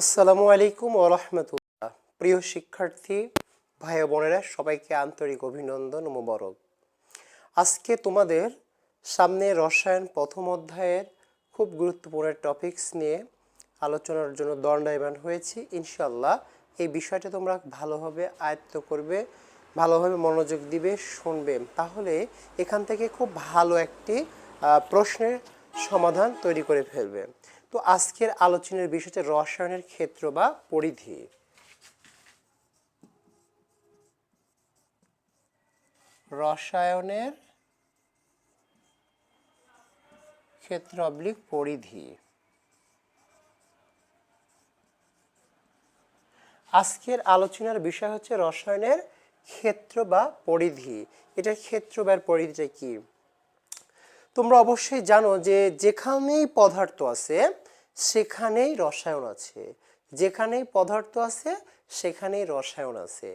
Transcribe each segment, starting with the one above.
আসসালামু আলাইকুম ওরহমতুল্লাহ প্রিয় শিক্ষার্থী, ভাই বোনেরা, সবাইকে আন্তরিক অভিনন্দন মোবারক। আজকে তোমাদের সামনে রসায়ন প্রথম অধ্যায়ের খুব গুরুত্বপূর্ণ টপিকস নিয়ে আলোচনার জন্য দণ্ডায়মান হয়েছি। ইনশাল্লাহ এই বিষয়টা তোমরা ভালোভাবে আয়ত্ত করবে, ভালোভাবে মনোযোগ দিবে, শুনবে। তাহলে এখান থেকে খুব ভালো একটি প্রশ্নের সমাধান তৈরি করে ফেলবে। তো আজকের আলোচনার বিষয় হচ্ছে রসায়নের ক্ষেত্র বা পরিধি। রসায়নের ক্ষেত্র অবলিক পরিধি। আজকের আলোচনার বিষয় হচ্ছে রসায়নের ক্ষেত্র বা পরিধি। এটার ক্ষেত্র বা পরিধিটা কি? তোমরা অবশ্যই জানো যে যেখানেই পদার্থ আছে, সেখানেই রসায়ন আছে। যেখানেই পদার্থ আছে, সেখানেই রসায়ন আছে।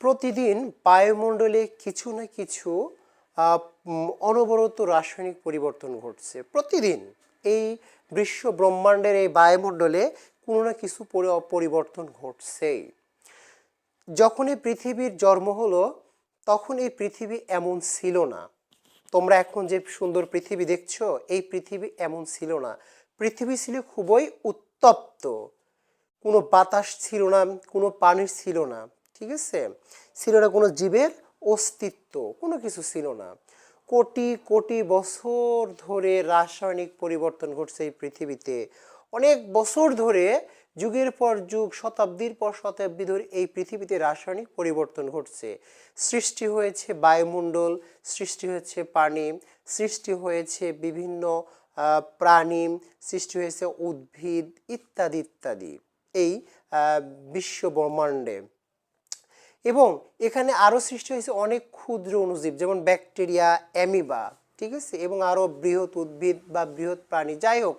প্রতিদিন বায়ুমণ্ডলে কিছু না কিছু অনবরত রাসায়নিক পরিবর্তন ঘটছে। প্রতিদিন এই বিশ্ব ব্রহ্মাণ্ডের এই বায়ুমণ্ডলে কোনো না কিছু পরিবর্তন ঘটছেই। যখন এই পৃথিবীর জন্ম হলো, তখন এই পৃথিবী এমন ছিল না। তোমরা এখন যে সুন্দর পৃথিবী দেখছ, এই পৃথিবী এমন ছিল না। পৃথিবী ছিল খুবই উত্তপ্ত। কোনো বাতাস ছিল না, কোনো পানি ছিল না, ঠিক আছে? ছিল না কোনো জীবের অস্তিত্ব, কোনো কিছু ছিল না। কোটি কোটি বছর ধরে রাসায়নিক পরিবর্তন ঘটছে এই পৃথিবীতে। অনেক বছর ধরে যুগের পর যুগ, শতাব্দীর পর শতাব্দী ধরে এই পৃথিবীতে রাসায়নিক পরিবর্তন ঘটছে। সৃষ্টি হয়েছে বায়ুমণ্ডল, সৃষ্টি হয়েছে পানি, সৃষ্টি হয়েছে বিভিন্ন প্রাণী, সৃষ্টি হয়েছে উদ্ভিদ, ইত্যাদি ইত্যাদি। এই বিশ্ব ব্রহ্মাণ্ডে। এবং এখানে আরও সৃষ্টি হয়েছে অনেক ক্ষুদ্র অণুজীব, যেমন ব্যাকটেরিয়া, অ্যামিবা, ঠিক আছে? এবং আরও বৃহৎ উদ্ভিদ বা বৃহৎ প্রাণী। যাই হোক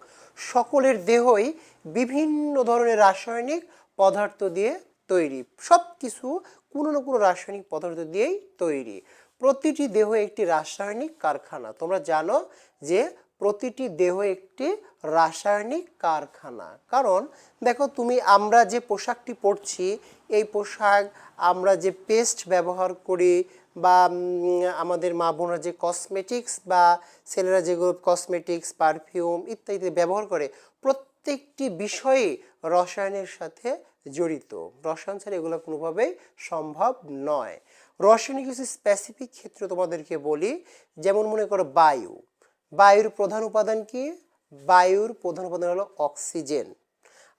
সকলের দেহই বিভিন্ন ধরনের রাসায়নিক পদার্থ দিয়ে তৈরি। সব কিছু কোনো না কোনো রাসায়নিক পদার্থ দিয়েই তৈরি। প্রতিটি দেহ একটি রাসায়নিক কারখানা। তোমরা জানো যে প্রতিটি দেহ একটি রাসায়নিক কারখানা। কারণ দেখো, তুমি, আমরা যে পোশাকটি পরছি, এই পোশাক আমরা যে পেস্ট ব্যবহার করি বা আমাদের মা বোনরা যে কসমেটিক্স বা ছেলেরা যেগুলো কসমেটিক্স পারফিউম ইত্যাদি ব্যবহার করে, প্রত্যেকটি বিষয়ে রসায়নের সাথে জড়িত। রসায়ন ছাড়া এগুলো কোনোভাবেই সম্ভব নয়। রসায়নিক কিছু স্পেসিফিক ক্ষেত্র তোমাদেরকে বলি, যেমন মনে করো বায়ু। বায়ুর প্রধান উপাদান কি? বায়ুর প্রধান উপাদান হলো অক্সিজেন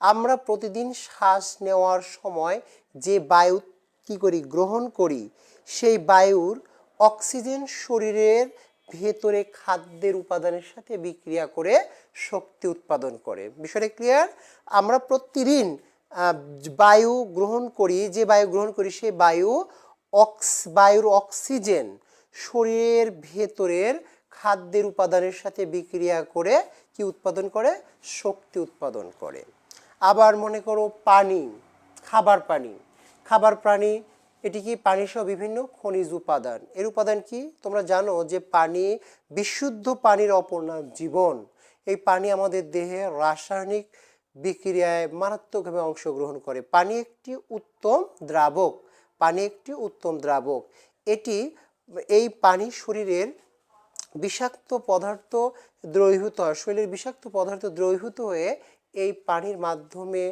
আমরা প্রতিদিন শ্বাস নেওয়ার সময় যে বায়ু কি করি, গ্রহণ করি সেই বায়ুর অক্সিজেন শরীরের ভেতরে খাদ্যের উপাদানের সাথে বিক্রিয়া করে শক্তি উৎপাদন করে। বিষয়টা ক্লিয়ার আমরা প্রতিদিন বায়ু গ্রহণ করি, যে বায়ু গ্রহণ করি সেই বায়ু অক্স, বায়ুর অক্সিজেন শরীরের ভেতরের খাদ্যের উপাদানের সাথে বিক্রিয়া করে কি উৎপাদন করে? শক্তি উৎপাদন করে। আবার মনে করো পানি, খাবার পানি। খাবার প্রাণী এটি কি পানি সহ বিভিন্ন খনিজ উপাদান? এর উপাদান কি? তোমরা জানো যে পানি বিশুদ্ধ পানির অপর নাম জীবন। এই পানি আমাদের দেহে রাসায়নিক বিক্রিয়ায় মারাত্মকভাবে অংশগ্রহণ করে। পানি একটি উত্তম দ্রাবক। পানি একটি উত্তম দ্রাবক। এটি এই পানি শরীরের বিষাক্ত পদার্থ দ্রবীভূত হয়। শরীরের বিষাক্ত পদার্থ দ্রবীভূত হয়ে এই পানির মাধ্যমে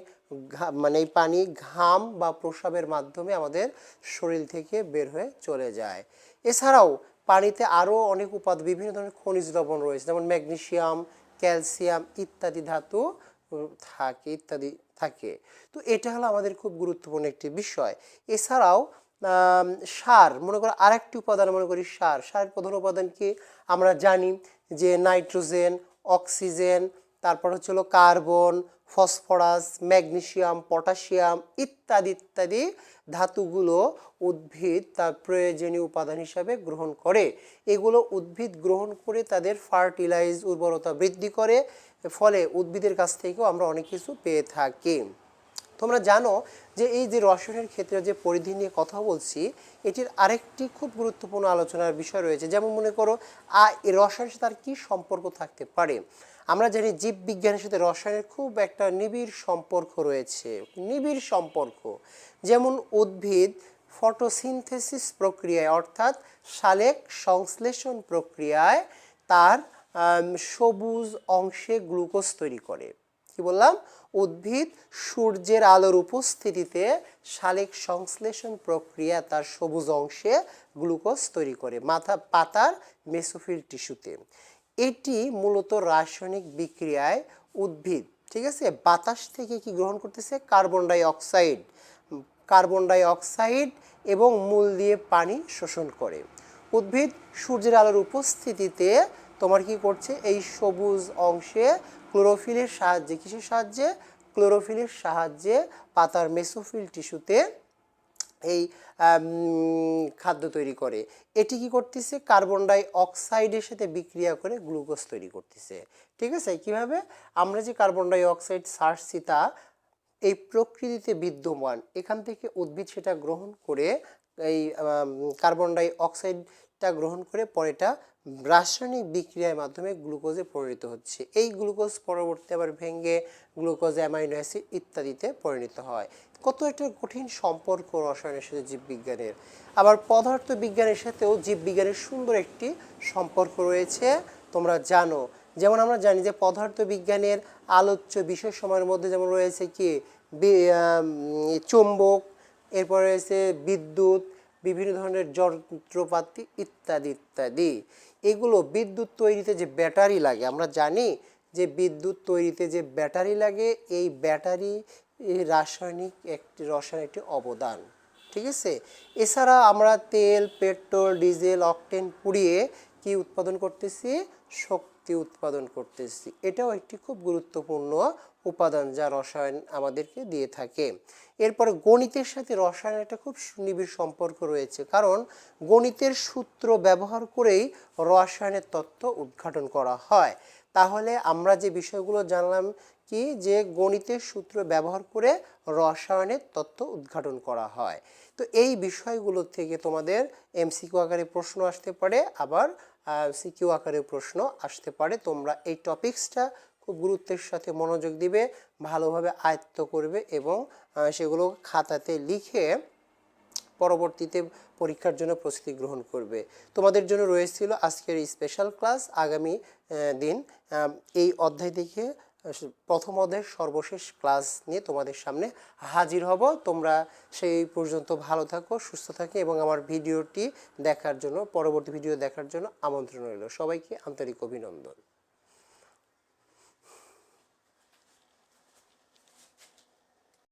মানে এই পানি ঘাম বা প্রস্রাবের মাধ্যমে আমাদের শরীর থেকে বের হয়ে চলে যায়। এছাড়াও পানিতে আরও অনেক উপাদান, বিভিন্ন ধরনের খনিজ লবণ রয়েছে, যেমন ম্যাগনেশিয়াম ক্যালসিয়াম ইত্যাদি ধাতু থাকে, ইত্যাদি থাকে। তো এটা হলো আমাদের খুব গুরুত্বপূর্ণ একটি বিষয়। এছাড়াও সার, মনে করো আরেকটি উপাদান মনে করি সার। সারের প্রধান উপাদান কি? আমরা জানি যে নাইট্রোজেন, অক্সিজেন তারপর হচ্ছে হলো কার্বন, ফসফরাস ম্যাগনেশিয়াম পটাশিয়াম ইত্যাদি ইত্যাদি ধাতুগুলো উদ্ভিদ তার প্রয়োজনীয় উপাদান হিসাবে গ্রহণ করে। এগুলো উদ্ভিদ গ্রহণ করে তাদের ফার্টিলাইজ উর্বরতা বৃদ্ধি করে, ফলে উদ্ভিদের কাছ থেকেও আমরা অনেক কিছু পেয়ে থাকি। তোমরা জানো যে এই যে রসায়নের ক্ষেত্রে যে পরিধি নিয়ে কথা বলছি, এটির আরেকটি খুব গুরুত্বপূর্ণ আলোচনার বিষয় রয়েছে। যেমন মনে করো, আ রসায়নের সাথে আর কি সম্পর্ক থাকতে পারে? আমরা জানি জীববিজ্ঞানের সাথে রসায়নের খুব একটা নিবিড় সম্পর্ক রয়েছে, নিবিড় সম্পর্ক। যেমন উদ্ভিদ ফটোসিনথেসিস প্রক্রিয়ায়, অর্থাৎ সালেক সংশ্লেষণ প্রক্রিয়ায় তার সবুজ অংশে গ্লুকোজ তৈরি করে। কি বললাম? উদ্ভিদ সূর্যের আলোর উপস্থিতিতে শালিক সংশ্লেষণ প্রক্রিয়া তার সবুজ অংশে গ্লুকোজ তৈরি করে, মাথা, পাতার মেসোফিল টিস্যুতে। এটি মূলত রাসায়নিক বিক্রিয়ায় উদ্ভিদ, ঠিক আছে? বাতাস থেকে কি গ্রহণ করতেছে? Carbon dioxide carbon dioxide এবং মূল দিয়ে পানি শোষণ করে। উদ্ভিদ সূর্যের আলোর উপস্থিতিতে তোমার কি করছে? এই সবুজ অংশে ক্লোরোফিলের সাহায্যে, কিসের সাহায্যে? ক্লোরোফিলের সাহায্যে পাতার মেসোফিল টিস্যুতে এই খাদ্য তৈরি করে। এটি কি করতেছে? কার্বন ডাই অক্সাইডের সাথে বিক্রিয়া করে গ্লুকোজ তৈরি করতেছে। ঠিক আছে? কীভাবে? আমরা যে কার্বন ডাই অক্সাইড ছাড়ছি তা এই প্রকৃতিতে বিদ্যমান। এখান থেকে উদ্ভিদ সেটা গ্রহণ করে এই কার্বন ডাই অক্সাইডটা গ্রহণ করে পরে এটা রাসায়নিক বিক্রিয়ার মাধ্যমে গ্লুকোজে পরিণত হচ্ছে। এই গ্লুকোজ পরবর্তী আবার ভেঙে গ্লুকোজ, অ্যামাইনো অ্যাসিড ইত্যাদিতে পরিণত হয়। কত একটা কঠিন সম্পর্ক রসায়নের সাথে জীববিজ্ঞানের। আবার পদার্থ বিজ্ঞানের সাথেও জীববিজ্ঞানের সুন্দর একটি সম্পর্ক রয়েছে, তোমরা জানো। যেমন আমরা জানি যে পদার্থ বিজ্ঞানের আলোচ্য বিষয় সময়ের মধ্যে যেমন রয়েছে কি চুম্বক এরপর রয়েছে বিদ্যুৎ, বিভিন্ন ধরনের যন্ত্রপাতি ইত্যাদি ইত্যাদি। এগুলো বিদ্যুৎ তৈরিতে যে ব্যাটারি লাগে, আমরা জানি যে বিদ্যুৎ তৈরিতে যে ব্যাটারি লাগে, এই ব্যাটারি রাসায়নিক একটি রসায়ন একটি অবদান, ঠিক আছে? এছাড়া আমরা তেল, পেট্রোল, ডিজেল, অকটেন পুড়িয়ে কি উৎপাদন করতেছি? শক্তি উৎপাদন করতেছি। এটাও একটি খুব গুরুত্বপূর্ণ উপাদান যা রসায়ন আমাদেরকে দিয়ে থাকে। এরপরে গণিতের সাথে রসায়নের একটা খুব নিবিড় সম্পর্ক রয়েছে, কারণ গণিতের সূত্র ব্যবহার করেই রসায়নের তত্ত্ব উদ্ঘাটন করা হয়। তাহলে আমরা যে বিষয়গুলো জানলাম কি যে গণিতের সূত্র ব্যবহার করে রসায়নের তত্ত্ব উদ্ঘাটন করা হয়। তো এই বিষয়গুলো থেকে তোমাদের এমসিকিউ আকারে প্রশ্ন আসতে পারে, আবার সিকিউ আকারে প্রশ্ন আসতে পারে। তোমরা এই টপিকসটা খুব গুরুত্বের সাথে মনোযোগ দিবে, ভালোভাবে আয়ত্ত করবে এবং সেগুলো খাতাতে লিখে পরবর্তীতে পরীক্ষার জন্য প্রস্তুতি গ্রহণ করবে। তোমাদের জন্য রয়েছিল আজকের স্পেশাল ক্লাস আগামী দিন এই অধ্যায় থেকে প্রথম অধ্যায়ের সর্বশেষ ক্লাস নিয়ে তোমাদের সামনে হাজির হব। তোমরা সেই পর্যন্ত ভালো থাকো, সুস্থ থাকো এবং আমার ভিডিওটি দেখার জন্য, পরবর্তী ভিডিও দেখার জন্য আমন্ত্রণ রইল। সবাইকে আন্তরিক অভিনন্দন।